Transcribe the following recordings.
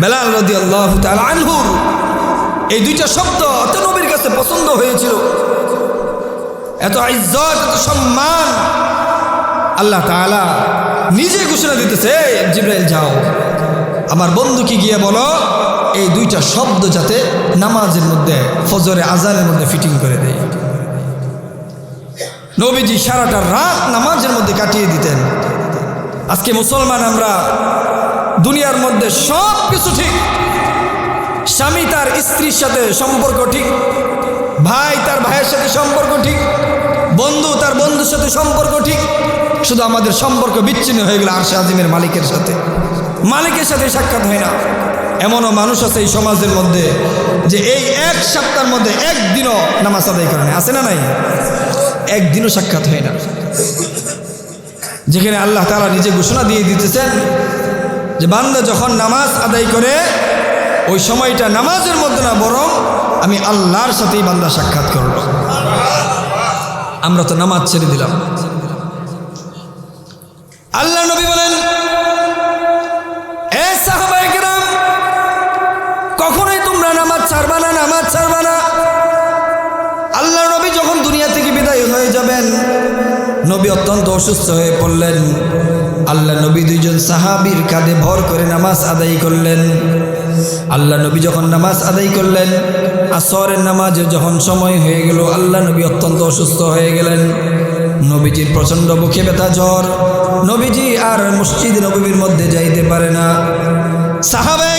বেলাল রদি আল্লাহ আনহুর। এই দুইটা শব্দ এত নবীর কাছে পছন্দ হয়েছিল। এত ইজ্জত, এত সম্মান। আল্লাহ তাআলা নিজে ঘোষণা দিতেছে জিব্রাইল, যাও। আমার বন্ধুকে গিয়ে বলো, এই দুইটা শব্দ যাতে নামাজের মধ্যে, ফজরে আজানের মধ্যে ফিটিং করে দেয়। নবীজি সারাটা রাত নামাজের মধ্যে কাটিয়ে দিতেন। আজকে মুসলমান আমরা দুনিয়ার মধ্যে সব কিছু ঠিক। স্বামী তার স্ত্রীর সাথে সম্পর্ক ঠিক। ভাই তার ভাইয়ের সাথে সম্পর্ক ঠিক। বন্ধু তার বন্ধুর সাথে সম্পর্ক ঠিক। শুধু আমাদের সম্পর্ক বিচ্ছিন্ন হয়ে গেল আরশে আজিমের মালিকের সাথে। মালিকের সাথে সাক্ষাৎ হয় না। এমনও মানুষ আছে এই সমাজের মধ্যে যে এই এক সপ্তাহের মধ্যে একদিনও নামাজ আদায় করে না। আছে না নাই? একদিনও সাক্ষাৎ হয় না। যেখানে আল্লাহ তারা নিজে ঘোষণা দিয়ে দিতেছেন যে বান্দা যখন নামাজ আদায় করে, ওই সময়টা নামাজের মধ্যে না, বরং আমি আল্লাহর সাথেই বান্দা সাক্ষাৎ করব আমরা তো নামাজ ছেড়ে দিলাম। নবী অত্যন্ত অসুস্থ হয়ে পড়লেন। আল্লাহ নবী দুইজন সাহাবীর কাঁধে ভর করে নামাজ আদায় করলেন। আল্লাহ নবী যখন নামাজ আদায় করলেন, আসরের নামাজে যখন সময় হয়ে গেল, আল্লাহ নবী অত্যন্ত অসুস্থ হয়ে গেলেন। নবীজির প্রচণ্ড বুকে ব্যথা জ্বর। নবীজি আর মসজিদ নবীর মধ্যে যাইতে পারে না। সাহাবায়ে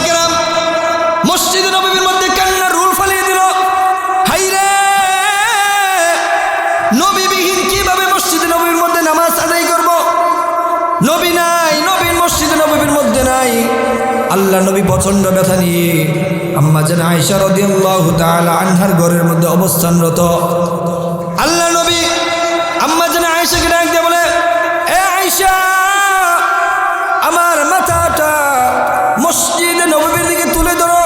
আল্লাহ নবী প্রচণ্ড ব্যথা নিয়ে আম্মা যেন আয়সা তাআলা আনহার ঘরের মধ্যে অবস্থানরত। আল্লাহ নবী আম্মা যেন আয়েশাকে ডাক দিয়ে বলে আমার মাথাটা মসজিদে নবীর দিকে তুলে ধরো।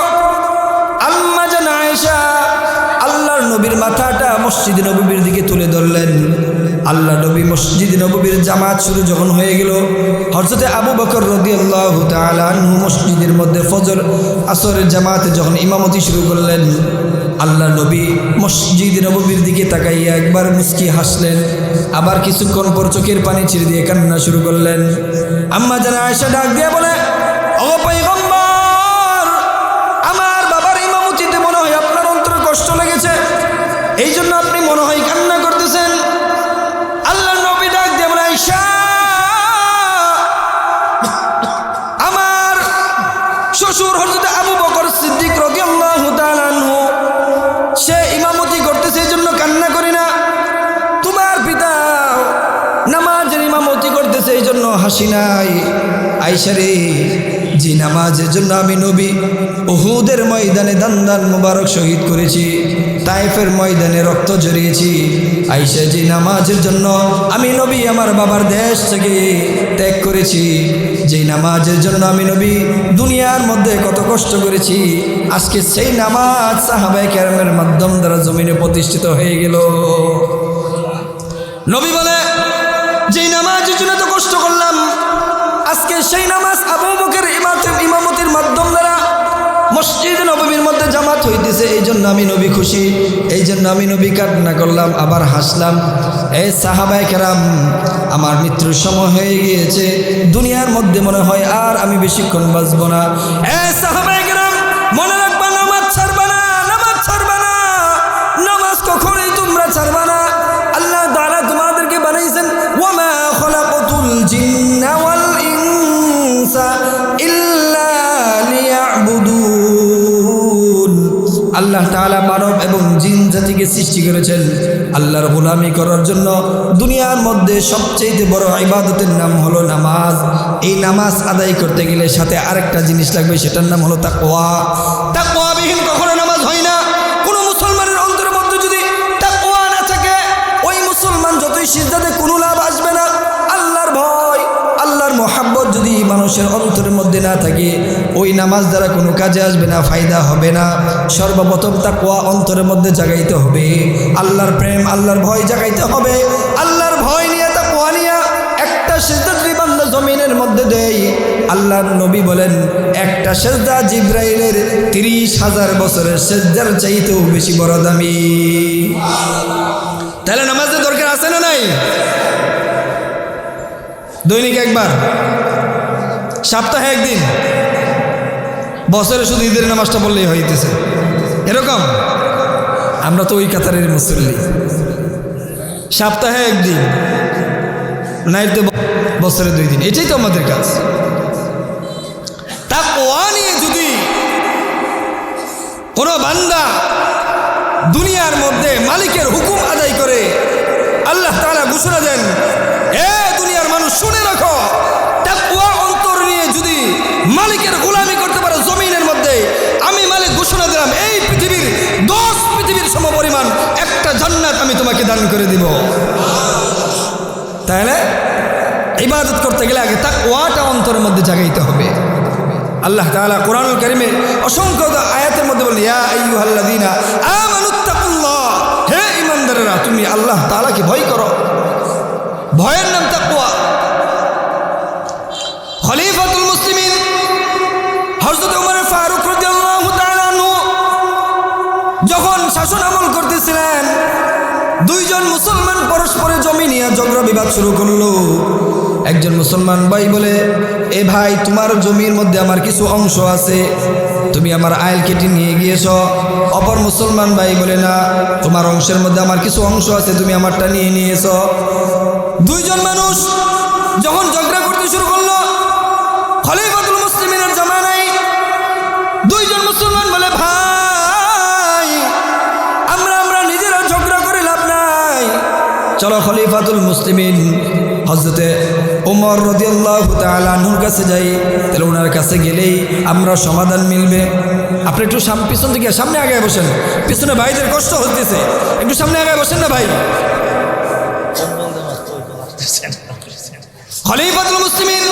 আম্মা যেন আয়েশা আল্লাহর নবীর মাথাটা মসজিদ নবীর দিকে তুলে ধরলেন। আল্লাহ নবী মসজিদ নবীর জামাত শুরু যখন হয়ে গেল হরজতে আবু বকর রদি আল্লাহ তালু মসজিদের মধ্যে ফজর, আসরের জামাতে যখন ইমামতি শুরু করলেন, আল্লাহ নবী মসজিদ নবীর দিকে তাকাইয়া একবার মুস্কি হাসলেন, আবার কিছুক্ষণ পর চোখের পানি ছিঁড়ে দিয়ে কান্না শুরু করলেন। আম্মা যারা আয়সা ডাক দিয়ে বলে আমার বাবার ইমামতিতে মনে হয় আপনার অন্তরে কষ্ট লেগেছে এই জন্য শ্বশুর হজরত আবু বকর সিদ্দিক রাদিয়াল্লাহু তাআলা আনহু, সে ইমামতি করতেছে, এই জন্য কান্না করি না। তোমার পিতা নামাজের ইমামতি করতেছে, এই জন্য হাসি নাই। আইসারে যে নামাজের জন্য আমি নবী ওহুদের ময়দানে দান দান মুবারক শহীদ করেছি। তাইফের ময়দানে রক্ত জড়িয়েছি আইসা যে নামাজের জন্য আমি নবী, আমার বাবার দেশ থেকে ত্যাগ করেছি। যেই নামাজের জন্য আমি নবী, দুনিয়ার মধ্যে কত কষ্ট করেছি। আজকে সেই নামাজ সাহাবাই ক্যারামের মাধ্যম দ্বারা জমিনে প্রতিষ্ঠিত হয়ে গেল। নবী বলে, যেই নামাজের জন্য তো কষ্ট করলাম, আজকে সেই নামাজ আবু এই জন্য আমি নবী খুশি, এই জন্য আমি নবী কান্না করলাম, আবার হাসলাম। এই সাহাবাই কেরাম, আমার মৃত্যুর সময় হয়ে গিয়েছে। দুনিয়ার মধ্যে মনে হয় আর আমি বেশিক্ষণ বাঁচব না। এ সাহাবাই আল্লাহ তালা মানব এবং জিন জাতিকে সৃষ্টি করেছেন। আল্লাহর গোলামি করার জন্য দুনিয়ার মধ্যে সবচেয়ে বড় ইবাদতের নাম হলো নামাজ। এই নামাজ আদায় করতে গেলে সাথে আরেকটা জিনিস লাগবে, সেটার নাম হলো তাকোয়া তাকওয়াবিহীন মানুষের অন্তরের মধ্যে না থাকে, ওই নামাজ দ্বারা কোনো কাজে আসবে না, ফায়দা হবে না। সর্বপ্রথম তাকওয়া অন্তরের মধ্যে জাগাইতে হবে। আল্লাহর প্রেম, আল্লাহর ভয় জাগাইতে হবে। আল্লাহর ভয় নিয়ে, তাকওয়া নিয়ে একটা বান্দা জমিনের মধ্যে দেয় আল্লাহ নবী বলেন, একটা সেজদা জিব্রাইলের তিরিশ হাজার বছরের সেজদার চাইতেও বেশি বড় দামি। তাহলে নামাজের দরকার আছে না নাই? দৈনিক একবার। সপ্তাহে একদিন। বছরে শুধু ঈদের নামাজটা বললেই হইতেছে এরকম? আমরা তো ওই কাতারের মুসল্লি। সপ্তাহে একদিন। নাইতে বছরে দুই দিন। এটাই তো আমাদের কাজ। তা কোয়া নিয়ে যদি কোনো বান্দা দুনিয়ার মধ্যে মালিকের হুকুম আদায় করে, আল্লাহ তারা ঘোষণা দেন, এ দুনিয়ার মানুষ, শুনে রাখো। মালিকের গোলামি করতে পারো জমিনের মধ্যে। আমি মালিক ঘোষণা দিলাম, এই পৃথিবীর দশ পৃথিবীর সমপরিমাণ একটা জান্নাত আমি তোমাকে দান করে দিব। তাহলে ইবাদত করতে গেলে আগে তাকওয়াটা অন্তরের মধ্যে জাগাইতে হবে। আল্লাহ তাআলা কোরআনুল কারীমে অসংখ্য আয়াতের মধ্যে আমানুত্তাকুল্লাহ হে ঈমানদারেরা, তুমি আল্লাহ তাআলাকে ভয় করো। ভয়ের নাম তাকওয়া। খলিফাতুল মুসলিমিন নিয়ে ঝগড়া বিবাদ শুরু করল। একজন মুসলমান ভাই বলে, এ ভাই, তোমার জমির মধ্যে আমার কিছু অংশ আছে। তুমি আমার আইল কেটে নিয়ে গিয়েছ। অপর মুসলমান ভাই বলে, না, তোমার অংশের মধ্যে আমার কিছু অংশ আছে, তুমি আমারটা নিয়ে নিয়েছ। দুইজন মানুষ যখন ঝগড়া করতে শুরু করল খলিফাতুল চলো খলিফাতুল মুসলিমিন হজরতে ওমর রদিয়াল্লাহ তালুর কাছে যাই তাহলে ওনার কাছে গেলেই আমরা সমাধান মিলবে। আপনি একটু পিছন থেকে সামনে আগে বসেন। পিছনে ভাইদের কষ্ট হতেছে একটু সামনে আগে বসেন না ভাই। খলিফাতুল মুসলিমিন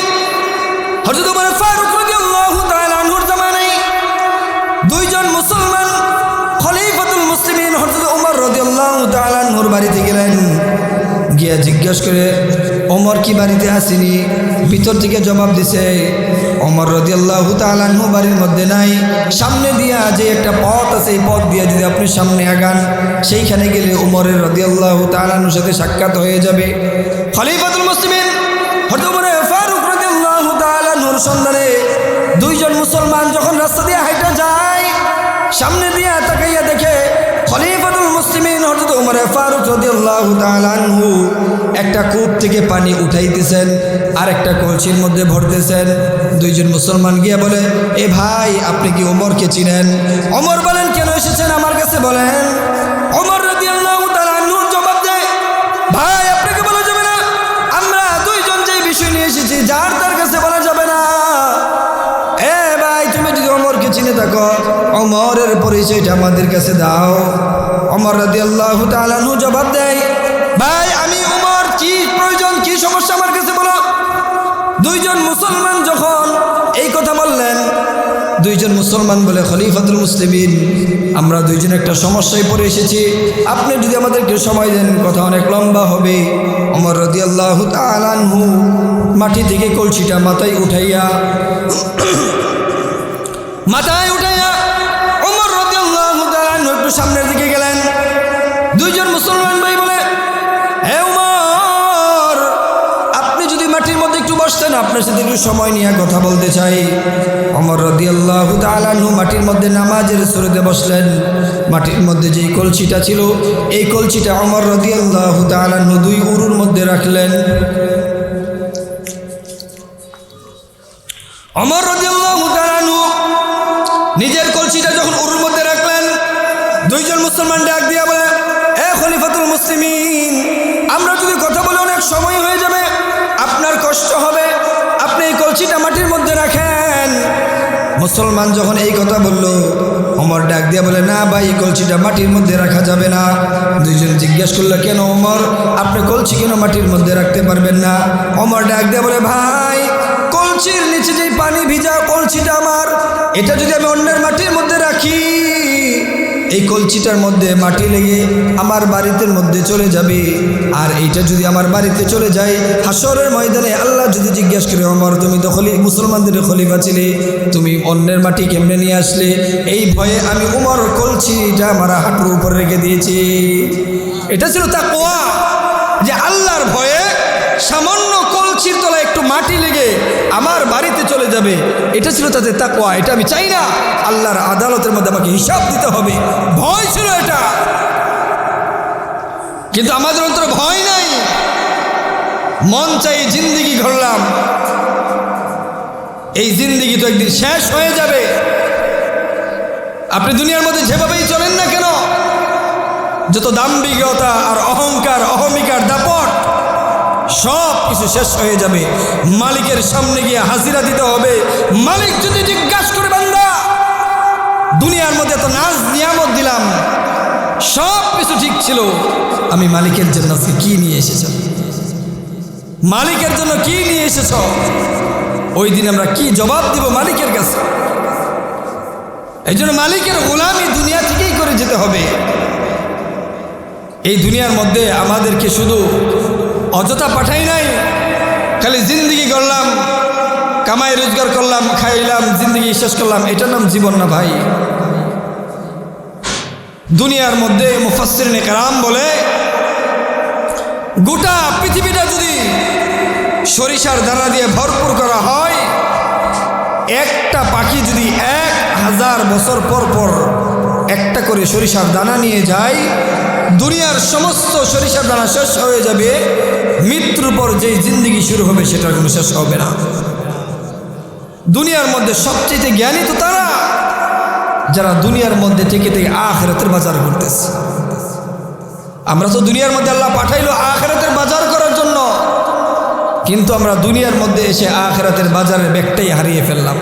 আনহুর বাড়িতে গেলেন। গিয়া জিজ্ঞেস করে অমর কি বাড়িতে আসেনি? ভিতর থেকে জবাব দিছে, ওমর রদিয়াল্লাহু তাআলাহু বাড়ির মধ্যে নাই। সামনে দিয়া যে একটা পথ আছে, এই পথ দিয়ে যদি আপনি সামনে আগান, সেইখানে গেলে ওমরের রদিয়াল্লাহু তাআলাহুর সাথে সাক্ষাৎ হয়ে যাবে। খলিফাতুল মুসলিমিন দুইজন মুসলমান যখন রাস্তা দিয়ে হাইটা যায়, সামনে দিয়ে তাকাইয়া দেখে মুসলিমিন হযরত ওমর ফারুক রাদিয়াল্লাহু তাআলা আনহু একটা কূপ থেকে পানি উঠাইতেছেন আর একটা কলসির মধ্যে ভরতেছেন। দুইজন মুসলমান গিয়ে বলে, এ ভাই, আপনি কি ওমরকে চিনেন? অমর বলেন, কেন এসেছেন আমার কাছে? বলেন অমর রাদিয়াল্লাহু তাআলা আনহুর জবাব দেয় ভাই আপনাকে বলা যাবে না? আমরা দুইজন যে বিষয় নিয়ে এসেছি, যার তার কাছে বলা যাবে না। এ ভাই, তুমি যদি অমরকে চিনে থাকো অমরের পরিচয়টা আমাদের কাছে দাও। অমর রাদি আল্লাহ তালানহু জবাব দেয়, ভাই, আমি উমর, কি প্রয়োজন, কি সমস্যা আমার কাছে বলো। দুইজন মুসলমান যখন এই কথা বললেন, দুইজন মুসলমান বলে, খলিফাতুল মুসলিমিন, আমরা দুইজন একটা সমস্যায় পড়ে এসেছি। আপনি যদি আমাদেরকে সময় দেন, কথা অনেক লম্বা হবে। অমর রদি আল্লাহ তালানহু মাটি থেকে কলসিটা মাথায় উঠাইয়া মাথায় উঠাইয়া অমর রদি আল্লাহ একটু সামনের আপনার সাথে একটু সময় নিয়ে কথা বলতে চাই। অমর রদিয়াল্লাহ তালানহু মাটির মধ্যে নামাজের সুরতে বসলেন। মাটির মধ্যে যেই কলসিটা ছিল, এই কলসিটা অমর রদিয়াল্লাহ তালানহু দুই উরুর মধ্যে রাখলেন। অমর রদিয়াল্লাহ তালানহু নিজের কলসিটা যখন উরুর মধ্যে রাখলেন, দুইজন মুসলমান ডাক দিয়া বলে, এ খলিফাতুল মুসলিমিন, আমরা যদি কথা বলে অনেক সময় হয়ে যাবে, আপনার কষ্ট হবে। কলসিটা মাটির মধ্যে রাখেন। মুসলমান যখন এই কথা বলল অমর ডাক দিয়া বলে, না ভাই, কলসিটা মাটির মধ্যে রাখা যাবে না। দুইজন জিজ্ঞেস করল, কেন অমর আপনি কলসি কেন মাটির মধ্যে রাখতে পারবেন না? অমর ডাক দিয়া বলে, ভাই, কলসির নিচে যে পানি ভিজা কলসিটা আমার, এটা যদি আমি অন্যের মাটির মধ্যে রাখি এই কলচিটার মধ্যে মাটি লেগে আমার বাড়িতে মধ্যে চলে যাবে। আর এইটা যদি আমার বাড়িতে চলে যায় হাসরের ময়দানে আল্লাহ যদি জিজ্ঞাসা করে আমার তুমি তো খলি, মুসলমানদের খলিফা ছিলে, তুমি অন্যের মাটি কেমনে নিয়ে আসলে? এই ভয়ে আমি উমর কলছিটা আমার হাঁটুর উপর রেখে দিয়েছি। এটা ছিল তা কোয়া যে আল্লাহর ভয়ে সামান্য কলছির তলায় একটু মাটি লেগে আমার বাড়িতে যাবে। এটা ছিল তাদের তাকওয়া, এটা আমি চাই না। আল্লাহর আদালতের মধ্যে আমাকে হিসাব দিতে হবে। ভয় ছিল এটা। কিন্তু আমাদের অন্তরে ভয় নাই। মন চাই জিন্দিগি ঘরলাম। এই জিন্দিগি তো একদিন শেষ হয়ে যাবে। আপনি দুনিয়ার মধ্যে যেভাবেই চলেন না কেন, যত দাম্ভিকতা আর অহংকার, অহমিকার, দাপট সব কিছু শেষ হয়ে যাবে। মালিকের সামনে গিয়ে হাজিরা দিতে হবে। মালিক যদি জিজ্ঞাসা করে, বান্দা, দুনিয়ার মধ্যে এত নাচ নিয়ামত দিলাম সব কিছু ঠিক ছিল, আমি মালিকের জন্য কি নিয়ে এসেছ? মালিকের জন্য কি নিয়ে এসেছ? ওই দিন আমরা কি জবাব দিব মালিকের কাছে? এই জন্য মালিকের গোলামি দুনিয়া থেকেই করে যেতে হবে। এই দুনিয়ার মধ্যে আমাদেরকে শুধু অযথা পাঠাই নাই। খালি জিন্দিগি করলাম, কামাই রোজগার করলাম, খাইলাম, জিন্দিগি শেষ করলাম। এটার নাম জীবন না ভাই? দুনিয়ার মধ্যে মুফাসির কারাম বলে, গোটা পৃথিবীটা যদি সরিষার দানা দিয়ে ভরপুর করা হয়, একটা পাখি যদি এক হাজার বছর পর পর একটা করে সরিষার দানা নিয়ে যায় দুনিয়ার সমস্ত সরিষার দানা শেষ হয়ে যাবে, মৃত্যুর পর যেই জিন্দিগি শুরু হবে সেটা কোনো শেষ হবে না। দুনিয়ার মধ্যে সবচেয়ে জ্ঞানী তো তারা, যারা দুনিয়ার মধ্যে থেকে থেকে আখেরাতের বাজার করতেছে। আমরা তো দুনিয়ার মধ্যে আল্লাহ পাঠাইলো আখেরাতের বাজার করার জন্য, কিন্তু আমরা দুনিয়ার মধ্যে এসে আখেরাতের বাজারের ব্যাগটাই হারিয়ে ফেললাম।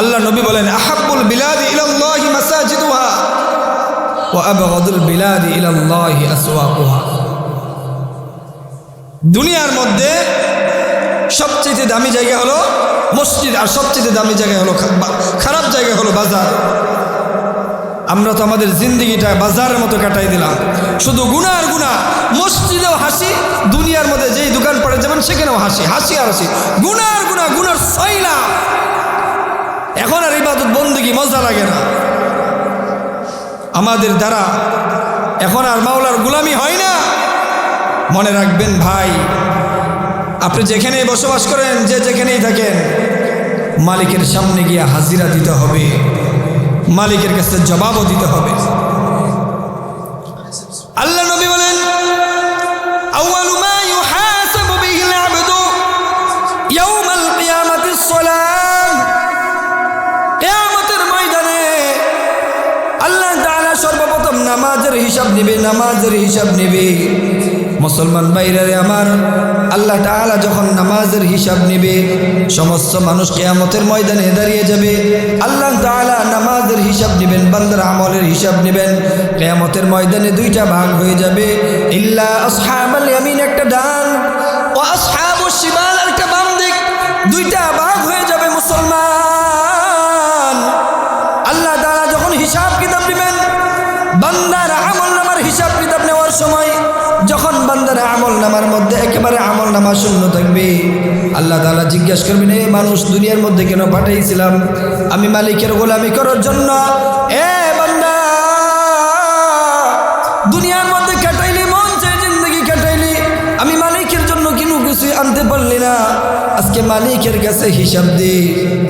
আল্লাহ নবী বলেন আহাবুল বিলাদি ইলাল্লাহি মাসাজিদুহা। দুনিয়ার মধ্যে সবচেয়ে দামি জায়গা হলো মসজিদ আর সবচেয়ে দামি জায়গা হলো খারাপ জায়গা হলো বাজার। আমরা তো আমাদের জিন্দিগিটা বাজারের মতো কাটাই দিলাম। শুধু গুণা আর গুণা, মসজিদেও হাসি, দুনিয়ার মধ্যে যেই দোকান পড়ে যাবেন সেখানেও হাসি হাসি আর হাসি। গুণা আর গুণা, গুণার সইলা এখন আর ইবাদত বন্দিগি মজা লাগে না। আমাদের দ্বারা। এখন আর মাওলার গুলামি হয় না। মনে রাখবেন ভাই, আপনি যেখানেই বসবাস করেন, যে যেখানেই থাকেন, মালিকের সামনে গিয়ে হাজিরা দিতে হবে। মালিকের কাছে জবাবও দিতে হবে। হিসাব নেবে, নামাজের হিসাব নেবে। মুসলমান বাইরে আমার, আল্লাহ তাআলা যখন নামাজের হিসাব নেবে, সমস্ত মানুষ কেয়ামতের ময়দানে দাঁড়িয়ে যাবে। আল্লাহ তাআলা নামাজের হিসাব নেবেন, বান্দার আমলের হিসাব নেবেন। কেয়ামতের ময়দানে দুইটা ভাগ হয়ে যাবে, ইল্লা একটা ডান একটা দুইটা নামার মধ্যে একেবারে আমল নামা শূন্য থাকবে। আল্লাহ তাআলা জিজ্ঞাসা করবেন, এ মানুষ, দুনিয়ার মধ্যে কেন পাঠিয়েছিলাম আমি মালিকের গোলামি করার জন্য। এ দুনিয়ার মধ্যে কাটাইলি, মন চাই জিন্দগি কাটাইলি। আমি মালিকের জন্য কিনু কিছু আনতে পারলি না। আজকে মালিকের কাছে হিসাব দে।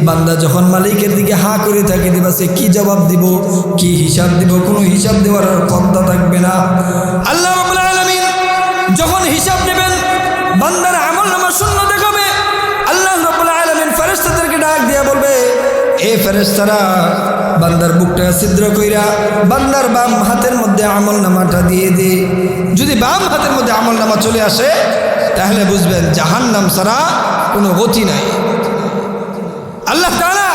বান্দা যখন মালিকের দিকে হা করে থাকে দিবা, সে কি জবাব দিব, কি হিসাব দিব, কোনো হিসাব দেওয়ার পন্থা থাকবে না। আল্লাহ যখন হিসাব নেবেন, বান্দার আমল নামা শূন্য দেখাবে, আল্লাহ রাব্বুল আলামিন ফেরেশতাদেরকে ডাক দিয়ে বলবে, এ ফেরেশতারা, বান্দার বুকটা ছিদ্র কইরা বান্দার বাম হাতের মধ্যে আমল নামাটা দিয়ে দে। যদি বাম হাতের মধ্যে আমল নামা চলে আসে, তাহলে বুঝবেন জাহান নাম ছাড়া কোনো গতি নাই। আল্লাহ তারা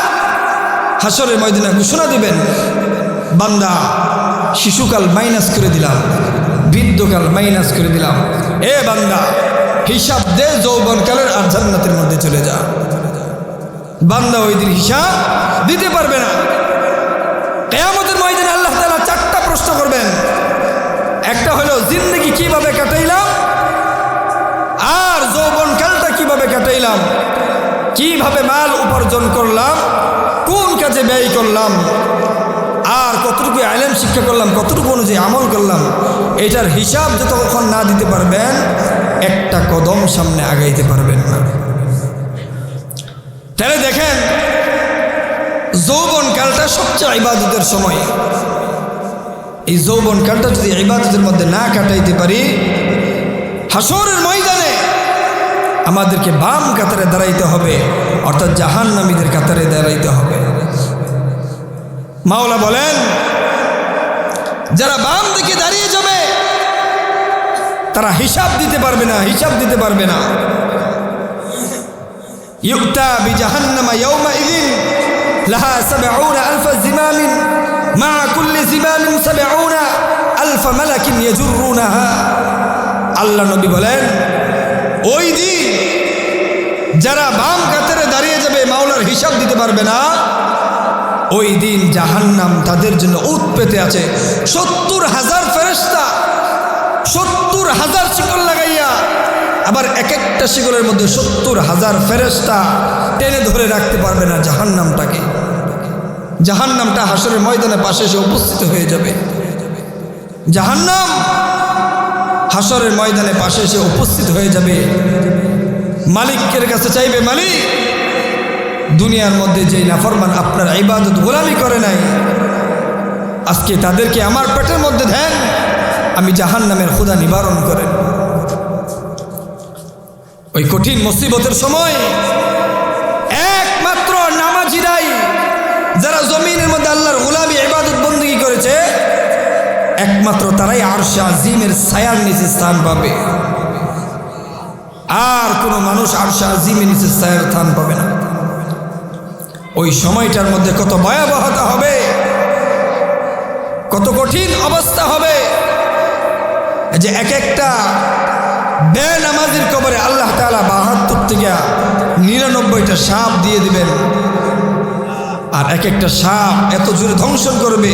হাসরের ময়দানে ঘোষণা দিবেন, বান্দা, শিশুকাল মাইনাস করে দিলাম। বৃদ্ধকাল মাইনাস করে দিলাম। এ বান্দা, হিসাব দে, যৌবনকালের আর জান্নাতের মধ্যে চলে যা। বান্দা ওই দিন হিসাব দিতে পারবে না। কেয়ামতের ময়দানে আল্লাহ তালা চারটা প্রশ্ন করবেন। একটা হলো, জিন্দগি কীভাবে কাটাইলাম? আর যৌবনকালটা কীভাবে কাটাইলাম? কীভাবে মাল উপার্জন করলাম? কোন কাজে ব্যয় করলাম? আর কতটুকু আইলেম শিক্ষা করলাম, কতটুকু অনুযায়ী আমল করলাম? এটার হিসাব যতক্ষণ না দিতে পারবেন, একটা কদম সামনে আগাইতে পারবেন না। তাহলে দেখেন, যৌবন কালটা সবচেয়ে ইবাদতের সময়। এই যৌবন কালটা যদি ইবাদতের মধ্যে না কাটাইতে পারি হাসরের ময়দানে আমাদেরকে বাম কাতারে দাঁড়াইতে হবে, অর্থাৎ জাহান নামীদের কাতারে দাঁড়াইতে হবে। মাওলা বলেন, যারা বাম দিকে দাঁড়িয়ে তারা হিসাব দিতে পারবে না, হিসাব দিতে পারবে না। ইউক্তা বি জাহান্নামা ইয়াউমা ইযিন, লাহা 70 আলফ মা কুল্লি 70 আলফ ইয়াজুরুনাহা। আল্লাহ নবী বলেন, ওই দিন যারা বাম কাতারে দাঁড়িয়ে যাবে, মাওলার হিসাব দিতে পারবে না, ওই দিন জাহান্নাম তাদের জন্য উৎপেতে আছে। সত্তর হাজার ফেরেস্তা সত্তর হাজার শিকল লাগাইয়া আবার এক একটা শিকলের মধ্যে সত্তর হাজার ফেরেস্তা টেনে ধরে রাখতে পারবে না জাহান্নামটাকে। জাহান্নামটা হাসরের ময়দানে পাশে এসে উপস্থিত হয়ে যাবে। জাহান্নাম হাসরের ময়দানে পাশে এসে উপস্থিত হয়ে যাবে। মালিকের কাছে চাইবে, মালিক, দুনিয়ার মধ্যে যে নাফরমান আপনার ইবাদত গোলামি করে নাই, আজকে তাদেরকে আমার পেটের মধ্যে দেন। আমি জাহান নামের ক্ষুদা নিবারণ করেন ওই কঠিন মুসিবতের সময় একমাত্র নামাজিরাই যারা জমিনের মধ্যে আল্লাহর গোলামি, ইবাদত বন্দী করেছে, একমাত্র তারাই আরশে আজিমের ছায়ার নিচে স্থান পাবে। আর কোনো মানুষ আরশে আজিমের নিচে ছায়ার স্থান পাবে না। ওই সময়টার মধ্যে কত ভয়াবহতা হবে, কত কঠিন অবস্থা হবে যে এক একটা বেনামাজির কবরে আল্লাহ তালা বাহাত্তর থেকে নিরানব্বইটা সাপ দিয়ে দিবেন। আর এক একটা সাপ এত জোরে ধ্বংসন করবে,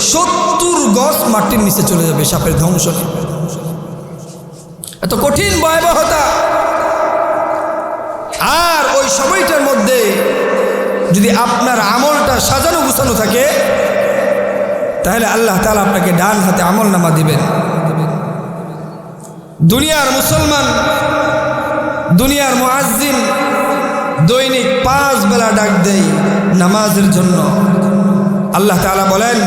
সত্তর গজ মাটির নিচে চলে যাবে সাপের ধ্বংসন। এত কঠিন ভয়াবহতা। আর ওই সময়টার মধ্যে যদি আপনার আমলটা সাজানো গুছানো থাকে, তাহলে আল্লাহ তালা আপনাকে ডান হাতে আমল নামা দিবেন। দুনিয়ার মুসলমান, দুনিয়ার মুআজ্জিন দৈনিক পাঁচ বেলা ডাক দেয় নামাজের জন্য। আল্লাহ তাআলা বলেন,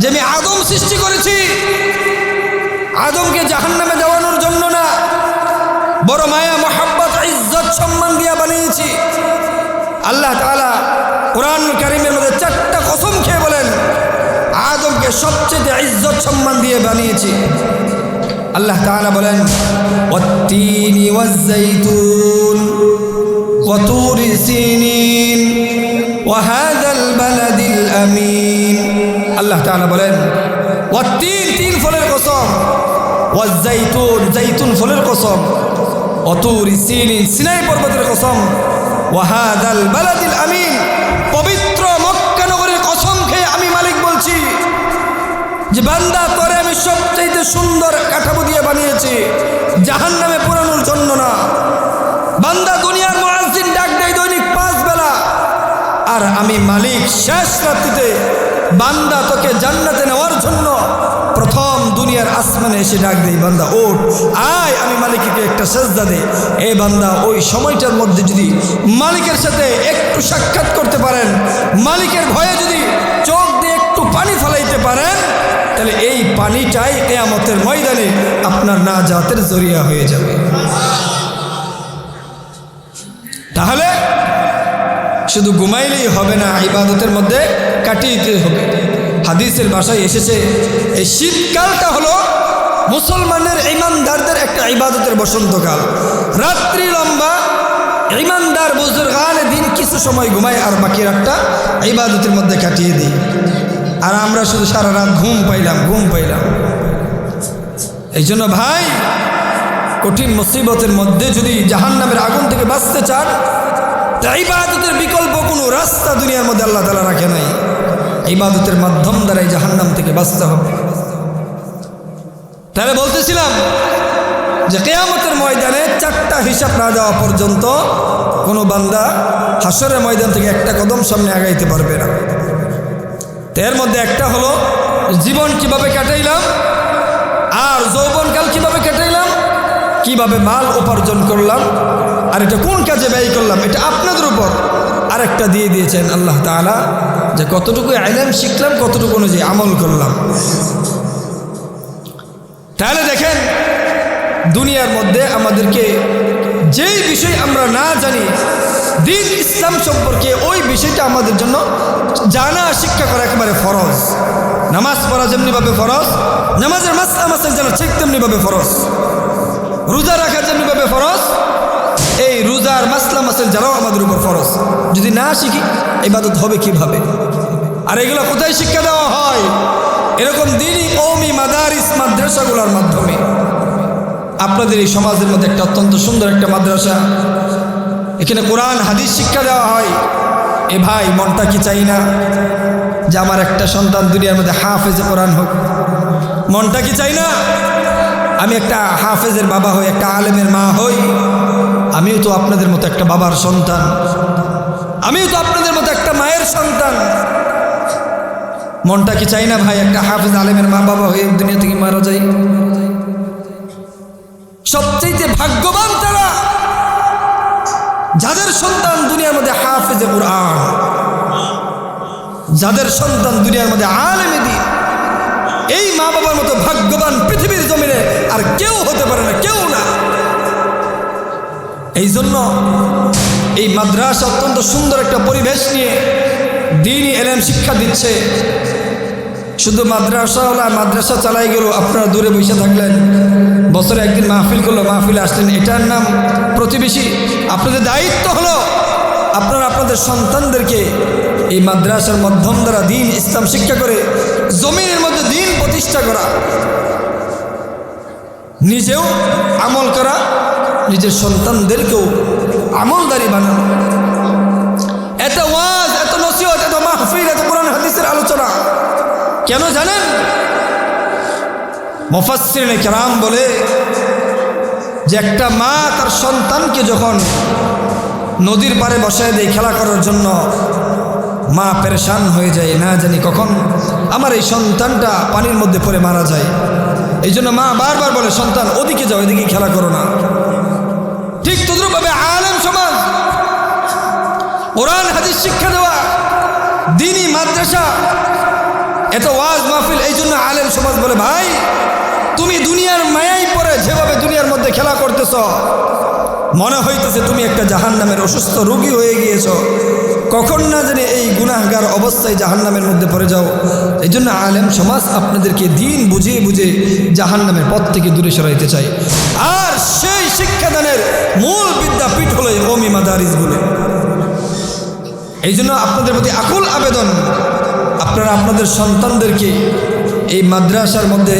যে আমি আদম সৃষ্টি করেছি, আদমকে জাহান্নামে দেওয়ানোর জন্য না, বড় মায়া, মোহাব্বত, ইজ্জত, সম্মান দিয়া বানিয়েছি। আল্লাহ তাআলা কোরআন কারিমের মধ্যে চারটা কসম খেয়ে বলেন, আদমকে সবচেয়ে ইজ্জত, সম্মান দিয়ে বানিয়েছি। আল্লাহ তাআলা বলেন ওয়াত্তিনি ওয়াজ্জাইতুন وطور سينين وهذا البلد الأمين আল্লাহ তাআলা বলেন ওয়াত্তিন তিন ফলের কসম ওয়াজ্জাইতুন জাইতুন ফলের কসম অতুর সিনিন সিনাই পর্বতের কসম ওয়াহাদাল বালাদিল আমিন পবিত্র মক্কা নগরের কসম খেয়ে আমি মালিক বলছি যে বান্দা তোরে আমি সবচাইতে সুন্দর কাঠামো দিয়ে বানিয়েছি। জাহান নামে পুরানোর জন্য না। বান্দা দুনিয়ার মহাজিন ডাক দেয় দৈনিক পাঁচ বেলা। আর আমি মালিক শেষ রাত্রিতে বান্দা তোকে জান্নাতে নেওয়ার জন্য প্রথম দুনিয়ার আসমানে এসে ডাক দেই, বান্দা ওঠ আয়, আমি মালিককে একটা সেজদা দেই। এ বান্দা, ওই সময়টার মধ্যে যদি মালিকের সাথে একটু সাক্ষাৎ করতে পারেন, মালিকের ভয়ে যদি চোখ দিয়ে একটু পানি ফেলাইতে পারেন তাহলে এই পানিটাই কেয়ামতের ময়দানে আপনার না জাতের জরিয়া হয়ে যাবে। তাহলে শুধু ঘুমাইলেই হবে না, ইবাদতের মধ্যে কাটিয়ে দিতে হবে। হাদিসের বাসায় এসেছে, এই শীতকালটা হলো মুসলমানের ইমানদারদের একটা ইবাদতের বসন্তকাল। রাত্রি লম্বা, ইমানদার বুজুর্গানে দিন কিছু সময় ঘুমায় আর বাকি রাতটা ইবাদতের মধ্যে কাটিয়ে দিই আর আমরা শুধু সারা রাত ঘুম পাইলাম ঘুম পাইলাম। এই জন্য ভাই, কঠিন মুসিবতের মধ্যে যদি জাহান নামের আগুন থেকে বাঁচতে চান, তা ইবাদতের বিকল্প কোনো রাস্তা দুনিয়ার মধ্যে আল্লাহ তালা রাখে নাই। ইবাদতের মাধ্যম দ্বারাই জাহান্নাম থেকে বাঁচতে হবে। তাহলে বলতেছিলাম যে কেয়ামতের ময়দানে চারটা হিসাব না দেওয়া পর্যন্ত কোনো বান্দা হাসরের ময়দান থেকে একটা কদম সামনে আগাইতে পারবে না। এর মধ্যে একটা হলো, জীবন কীভাবে কাটাইলাম, আর যৌবনকাল কীভাবে কাটাইলাম, কীভাবে মাল উপার্জন করলাম, আর এটা কোন কাজে ব্যয় করলাম, এটা আপনাদের উপর আরেকটা দিয়ে দিয়েছেন আল্লাহ তাআলা, যে কতটুকু আইলাম শিখলাম, কতটুকু অনুযায়ী আমল করলাম। তাহলে দেখেন, দুনিয়ার মধ্যে আমাদেরকে যেই বিষয় আমরা না জানি, দিন ইসলাম সম্পর্কে ওই বিষয়টা আমাদের জন্য জানা শিক্ষা করা একেবারে ফরজ। নামাজ পড়া যেমনিভাবে ফরজ, নামাজের মাসলা মাসাল জানা ঠিক তেমনিভাবে ফরজ। রোজা রাখা যেমনিভাবে ফরজ, এই রোজার মাসলা মাসাল জানাও আমাদের উপর ফরজ। যদি না শিখি, ইবাদত হবে কীভাবে? আর এগুলো কোথায় শিক্ষা দেওয়া হয়? এরকম দিনই কৌমি মাদারিস মাদ্রাসাগুলোর মাধ্যমে। আপনাদের এই সমাজের মধ্যে একটা অত্যন্ত সুন্দর একটা মাদ্রাসা। এখানে কোরআন, হাদিস শিক্ষা দেওয়া হয়। এ ভাই, মনটা কি চাই না? যে আমার একটা সন্তান দুনিয়ার মধ্যে হাফেজে কোরআন হোক। মনটা কি চাই না? আমি একটা হাফেজের বাবা হই, একটা আলেমের মা হই। আমিও তো আপনাদের মতো একটা বাবার সন্তান। আমিও তো আপনাদের মতো একটা মায়ের সন্তান। মনটা কি চাই না ভাই, একটা হাফেজ আলেমের মা বাবা হয়ে দুনিয়া থেকে মারা যায়? সবচেয়ে ভাগ্যবান তারা। যাদের সন্তান দুনিয়ার মধ্যে হাফেজে কোরআন, যাদের সন্তান দুনিয়ার মধ্যে আলেমে দিন, এই মা বাবার মতো ভাগ্যবান পৃথিবীর জমিনে আর কেউ হতে পারে না, কেউ না। এই জন্য এই মাদ্রাসা অত্যন্ত সুন্দর একটা পরিবেশ নিয়ে দিনই এলেম শিক্ষা দিচ্ছে। শুধু মাদ্রাসাওয়ালা মাদ্রাসা চালাই গেল আপনারা দূরে বসে থাকলেন। বছরে একদিন মাহফিল করল, মাহফিলে আসলেন। এটার নাম প্রতিবেশী। আপনাদের দায়িত্ব হলো আপনারা আপনাদের সন্তানদেরকে এই মাদ্রাসার মাধ্যম দ্বারা দিন ইসলাম শিক্ষা করে, জমিনের মধ্যে দিন প্রতিষ্ঠা করা, নিজেও আমল করা, নিজের সন্তানদেরকেও আমলদারি বানানো। এত ওয়াজ, এত নসিহত, এত মাহফিল, এত কোরআন, হাদিসের আলোচনা। কেন জানেন? মুফাসসিরিনে কেরাম বলে যে একটা মা তার সন্তানকে যখন নদীর পাড়ে বসায় দেয় খেলা করার জন্য, মা পেরেশান হয়ে যায়, না জানি কখন আমার এই সন্তানটা পানির মধ্যে পড়ে মারা যায়। এই জন্য মা বারবার বলে, সন্তান, ওদিকে যাও, এদিকে খেলা করো না। ঠিক তদ্রুপভাবে আলেম সমাজ, কোরআন, হাদিস, শিক্ষা দেওয়া, দিনই মাদ্রাসা, এত ওয়াজ মাহফিল, এই জন্য আলেম সমাজ বলে, ভাই যেভাবে দুনিয়ার মধ্যে খেলা করতেছ, মনে হইতেছে তুমি একটা জাহান নামের অসুস্থ রোগী হয়ে গিয়েছ। কখন না জানি এই গুনাহগার অবস্থায় জাহান নামের মধ্যে পড়ে যাও। এই জন্য আলেম সমাজ আপনাদেরকে দিন বুঝিয়ে বুঝে জাহান নামের পথ থেকে দূরে সরাইতে চাই। আর সেই শিক্ষাদানের মূল বিদ্যাপীঠ হলো ওমি বলে এই জন্য আপনাদের প্রতি আকুল আবেদন, আপনারা আপনাদের সন্তানদেরকে এই মাদ্রাসার মধ্যে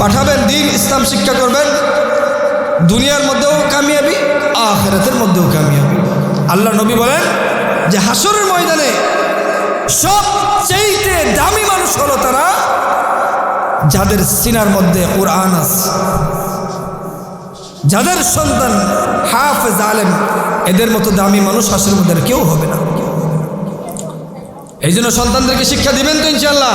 পাঠাবেন দিন, ইসলাম শিক্ষা করবেন, দুনিয়ার মধ্যেও কামিয়াবি, আখেরাতের মধ্যেও কামিয়াবি। আল্লাহ নবী বলেন যে হাসরের ময়দানে সবচেয়ে দামি মানুষ হলো তারা যাদের সিনার মধ্যে কোরআন আছে। যাদের সন্তান হাফেজ, আলেম, এদের মতো দামি মানুষ হাসের মধ্যে কেউ হবে না। এই জন্য সন্তানদেরকে শিক্ষা দিবেন তো ইনশাল্লাহ